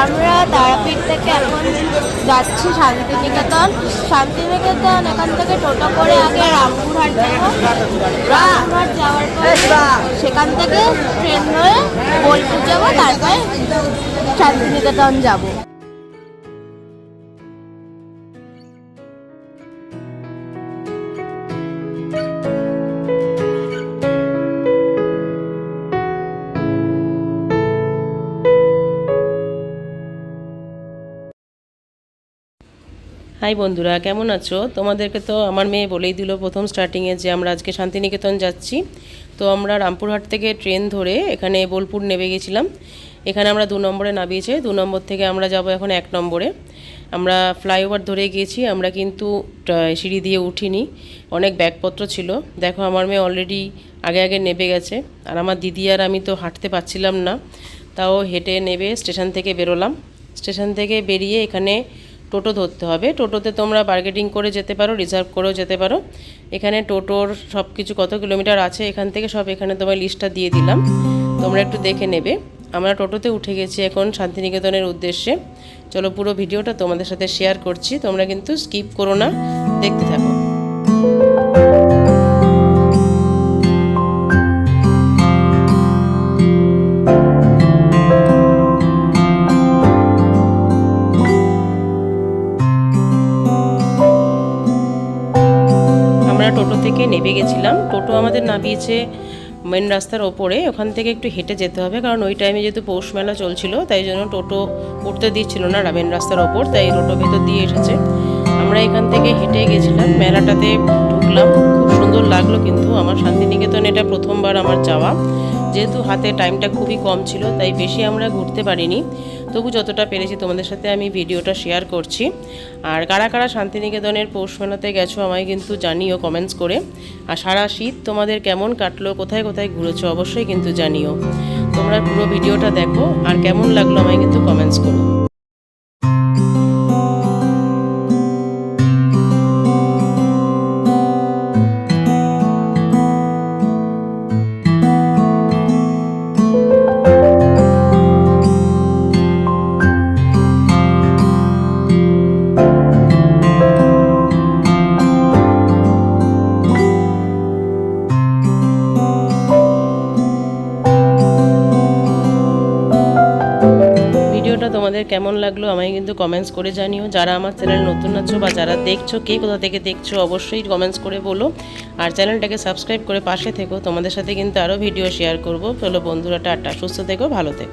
আমরা তারাপীঠ থেকে এখন যাচ্ছি শান্তিনিকেতন। শান্তিনিকেতন এখান থেকে টোটো করে আগে রামপুরহাট রামপুরহাট যাওয়ার পর সেখান থেকে ট্রেন ধরে বোলপুর যাব, তারপরে শান্তিনিকেতন যাব। হাই বন্ধুরা, কেমন আছো? তোমাদেরকে তো আমার মেয়ে বলেই দিল প্রথম স্টার্টিংয়ে যে আমরা আজকে শান্তিনিকেতন যাচ্ছি। তো আমরা রামপুরহাট থেকে ট্রেন ধরে এখানে বোলপুর নেমে গেছিলাম। এখানে আমরা দু নম্বরে নামিয়েছে। দু নম্বর থেকে আমরা যাব এখন এক নম্বরে। আমরা ফ্লাইওভার ধরে গিয়েছি। আমরা কিন্তু সিঁড়ি দিয়ে উঠিনি। অনেক ব্যাগপত্র ছিল। দেখো আমার মেয়ে অলরেডি আগে আগে নেবে গেছে। আর আমার দিদি আর আমি তো হাঁটতে পারছিলাম না। তাও হেঁটে নেবে স্টেশন থেকে বেরোলাম। স্টেশন থেকে বেরিয়ে এখানে টোটো ধরতে হবে। টোটোতে তোমরা বার্গেটিং করে যেতে পারো রিজার্ভ করেও যেতে পারো। এখানে টোটোর সব কিছু কত কিলোমিটার আছে, এখান থেকে সব এখানে তোমার লিস্টটা দিয়ে দিলাম। তোমরা একটু দেখে নেবে। আমরা টোটোতে উঠে গেছি এখন শান্তিনিকেতনের উদ্দেশ্যে। চলো পুরো ভিডিওটা তোমাদের সাথে শেয়ার করছি। তোমরা কিন্তু স্কিপ করো না। দেখতে থাকো। থেকে নেমে গেছিলাম। টোটো আমাদের নামিয়েছে মেন রাস্তার ওপরে। ওখান থেকে একটু হেঁটে যেতে হবে, কারণ ওই টাইমে যেহেতু পৌষ মেলা চলছিল, তাই জন্য টোটো উঠতে দিচ্ছিল না মেন রাস্তার ওপর, তাই টোটো ভেতর দিয়ে এসেছে। আমরা এখান থেকে হেঁটে গেছিলাম, মেলাটাতে ঢুকলাম। খুব সুন্দর লাগল কিন্তু আমার শান্তিনিকেতন, এটা প্রথমবার আমার যাওয়া। যেহেতু হাতে টাইমটা খুবই কম ছিল, তাই বেশি আমরা ঘুরতে পারিনি। তবু যতটা পেরেছি তোমাদের সাথে আমি ভিডিওটা শেয়ার করছি। আর কারা কারা শান্তিনিকেতনের পৌষ মেলাতে গেছো আমায় কিন্তু জানিও কমেন্টস করে। আর সারা শীত তোমাদের কেমন কাটলো, কোথায় কোথায় ঘুরেছো অবশ্যই কিন্তু জানিও। তোমরা পুরো ভিডিওটা দেখো, আর কেমন লাগল আমায় কিন্তু কমেন্টস করো। ভিডিওটা তোমাদের কেমন লাগল আমায় কিন্তু কমেন্টস করে জানিও। যারা আমার চ্যানেল নতুন আছো বা যারা দেখছ, কে কোথা থেকে দেখছ, অবশ্যই কমেন্টস করে বলো। আর চ্যানেলটাকে সাবস্ক্রাইব করে পাশে থেকো। তোমাদের সাথে কিন্তু আরও ভিডিও শেয়ার করব। চলো বন্ধুরা, টাটা। সুস্থ থেকো, ভালো থেকো।